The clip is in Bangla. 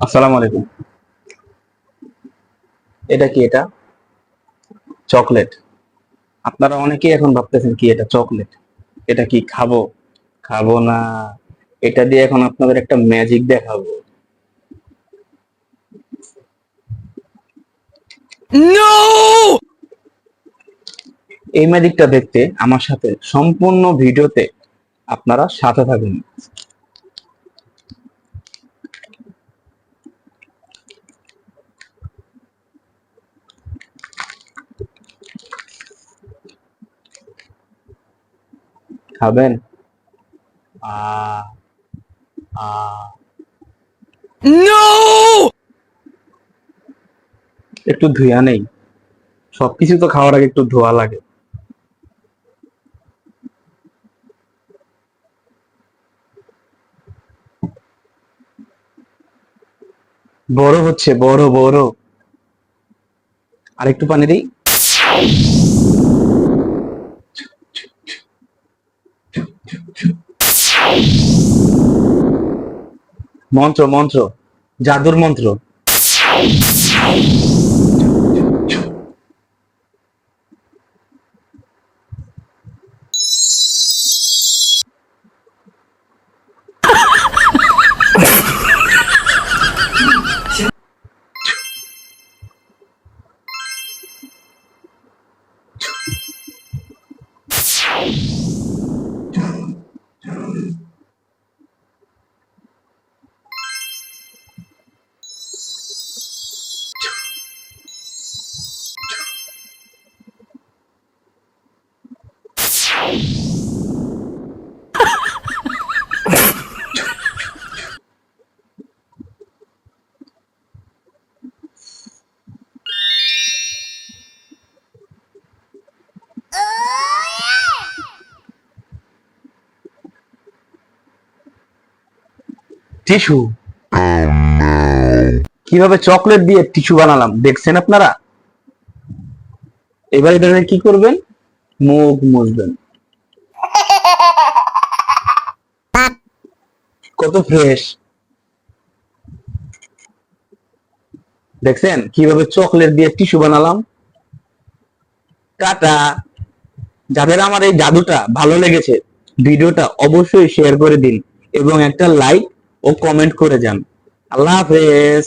আসসালামু আলাইকুম। এটা কি এটা? চকলেট। আপনারা অনেকেই এখন ভাবতেছেন কি এটা চকলেট? এটা কি খাব? খাব না। এটা দিয়ে এখন আপনাদের একটা ম্যাজিক দেখাবো। এই ম্যাজিকটা দেখতে আমার সাথে সম্পূর্ণ ভিডিওতে আপনারা সাথে থাকুন। খাবেন? একটু ধুয়া নেই। সবকিছু তো খাওয়ার আগে একটু ধোয়া লাগে। বড় হচ্ছে বড় বড়। আর একটু পানি দিই। মন্ত্র মন্ত্র জাদুর মন্ত্র। টিস্যু? কীভাবে চকলেট দিয়ে টিস্যু বানালাম? দেখছেন আপনারা? এবার এটা কি করবেন? মুখ মুছবেন। কত ফ্রেশ। দেখছেন? কীভাবে চকলেট দিয়ে টিস্যু বানালাম? টাটা। যাদের আমার এই জাদুটা ভালো লেগেছে ভিডিওটা অবশ্যই শেয়ার করে দিন এবং একটা লাইক ও কমেন্ট করে যান। আল্লাহ হাফেজ।